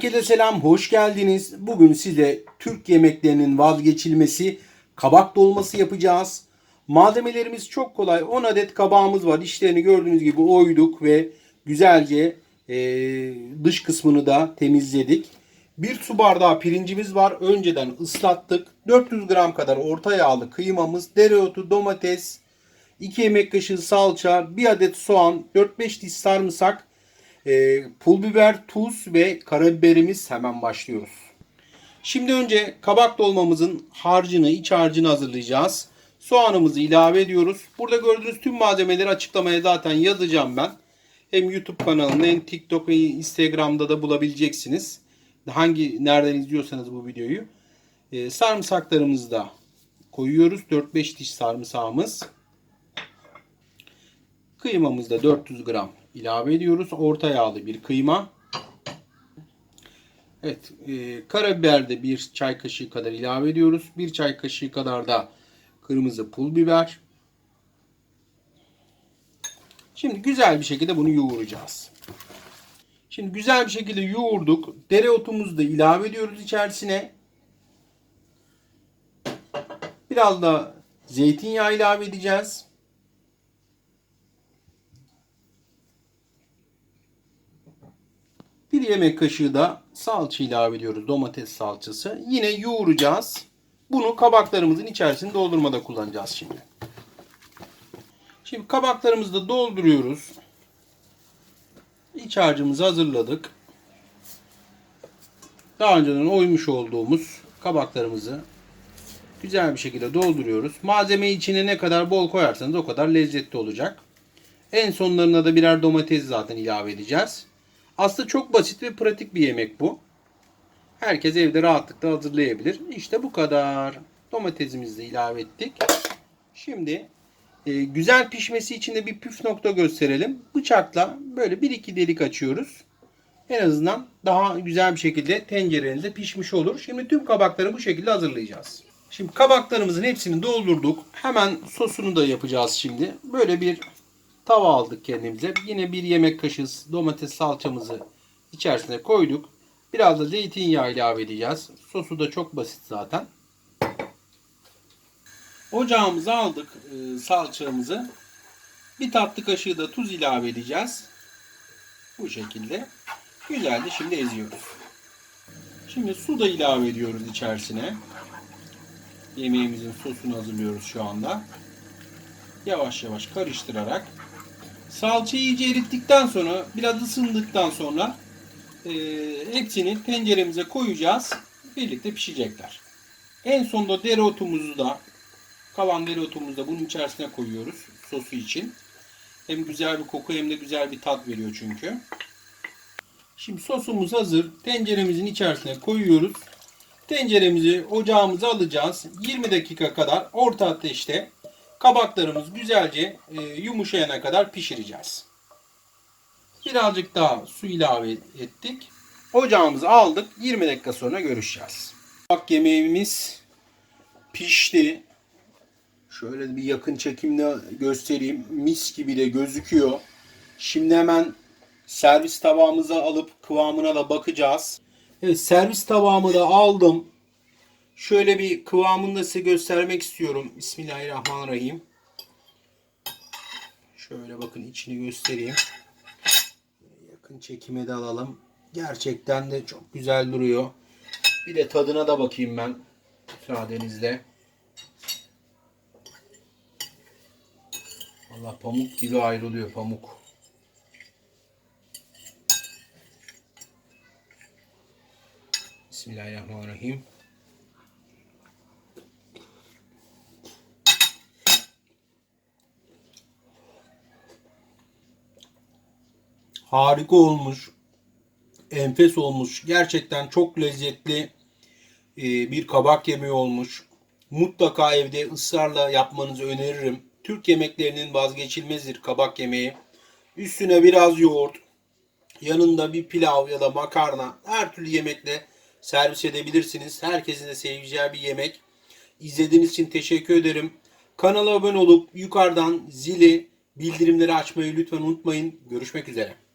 Herkese selam, hoş geldiniz. Bugün size Türk yemeklerinin vazgeçilmesi kabak dolması yapacağız. Malzemelerimiz çok kolay. 10 adet kabağımız var. İşlerini gördüğünüz gibi oyduk ve güzelce e, dış kısmını da temizledik. Bir su bardağı pirincimiz var. Önceden ıslattık. 400 gram kadar orta yağlı kıymamız, dereotu, domates, 2 yemek kaşığı salça, 1 adet soğan, 4-5 diş sarımsak, e, pul biber, tuz ve karabiberimiz hemen başlıyoruz. Şimdi önce kabak dolmamızın harcını, iç harcını hazırlayacağız. Soğanımızı ilave ediyoruz. Burada gördüğünüz tüm malzemeleri açıklamaya zaten yazacağım ben. Hem YouTube kanalında hem TikTok ve Instagram'da da bulabileceksiniz. Hangi nereden izliyorsanız bu videoyu. E, sarımsaklarımızı da koyuyoruz. 4-5 diş sarımsağımız. Kıymamızda 400 gram ilave ediyoruz. Orta yağlı bir kıyma. Evet, e, karabiber de bir çay kaşığı kadar ilave ediyoruz. Bir çay kaşığı kadar da kırmızı pul biber. Şimdi güzel bir şekilde bunu yoğuracağız. Şimdi güzel bir şekilde yoğurduk. Dereotumuzu da ilave ediyoruz içerisine. Biraz da zeytinyağı ilave edeceğiz. Yemek kaşığı da salça ilave ediyoruz. Domates salçası. Yine yoğuracağız. Bunu kabaklarımızın içerisine doldurmada kullanacağız şimdi. Şimdi kabaklarımızı da dolduruyoruz. İç harcımızı hazırladık. Daha önceden oymuş olduğumuz kabaklarımızı güzel bir şekilde dolduruyoruz. Malzemeyi içine ne kadar bol koyarsanız o kadar lezzetli olacak. En sonlarına da birer domates zaten ilave edeceğiz. Aslında çok basit ve pratik bir yemek bu. Herkes evde rahatlıkla hazırlayabilir. İşte bu kadar. Domatesimizi de ilave ettik. Şimdi e, güzel pişmesi için de bir püf nokta gösterelim. Bıçakla böyle 1-2 delik açıyoruz. En azından daha güzel bir şekilde tencerenizde pişmiş olur. Şimdi tüm kabakları bu şekilde hazırlayacağız. Şimdi kabaklarımızın hepsini doldurduk. Hemen sosunu da yapacağız şimdi. Böyle bir tava aldık kendimize. Yine bir yemek kaşığı domates salçamızı içerisine koyduk. Biraz da zeytinyağı ilave edeceğiz. Sosu da çok basit zaten. Ocağımıza aldık e, salçamızı. Bir tatlı kaşığı da tuz ilave edeceğiz. Bu şekilde. Güzelce şimdi eziyoruz. Şimdi su da ilave ediyoruz içerisine. Yemeğimizin sosunu hazırlıyoruz şu anda. Yavaş yavaş karıştırarak Salçayı iyice erittikten sonra, biraz ısındıktan sonra e, hepsini tenceremize koyacağız. Birlikte pişecekler. En sonunda dereotumuzu da, kalan dereotumuzu da bunun içerisine koyuyoruz sosu için. Hem güzel bir koku hem de güzel bir tat veriyor çünkü. Şimdi sosumuz hazır. Tenceremizin içerisine koyuyoruz. Tenceremizi ocağımıza alacağız. 20 dakika kadar orta ateşte kabaklarımız güzelce e, yumuşayana kadar pişireceğiz. Birazcık daha su ilave ettik. Ocağımızı aldık. 20 dakika sonra görüşeceğiz. Kabak yemeğimiz pişti. Şöyle bir yakın çekimle göstereyim. Mis gibi de gözüküyor. Şimdi hemen servis tabağımıza alıp kıvamına da bakacağız. Evet servis tabağımı da aldım. Şöyle bir kıvamını da size göstermek istiyorum. Bismillahirrahmanirrahim. Şöyle bakın içini göstereyim. Yakın çekime de alalım. Gerçekten de çok güzel duruyor. Bir de tadına da bakayım ben. Müsaadenizle. Allah pamuk gibi ayrılıyor pamuk. Bismillahirrahmanirrahim. Harika olmuş. Enfes olmuş. Gerçekten çok lezzetli e, bir kabak yemeği olmuş. Mutlaka evde ısrarla yapmanızı öneririm. Türk yemeklerinin vazgeçilmezidir kabak yemeği. Üstüne biraz yoğurt, yanında bir pilav ya da makarna her türlü yemekle servis edebilirsiniz. Herkesin de seveceği bir yemek. İzlediğiniz için teşekkür ederim. Kanala abone olup yukarıdan zili, bildirimleri açmayı lütfen unutmayın. Görüşmek üzere.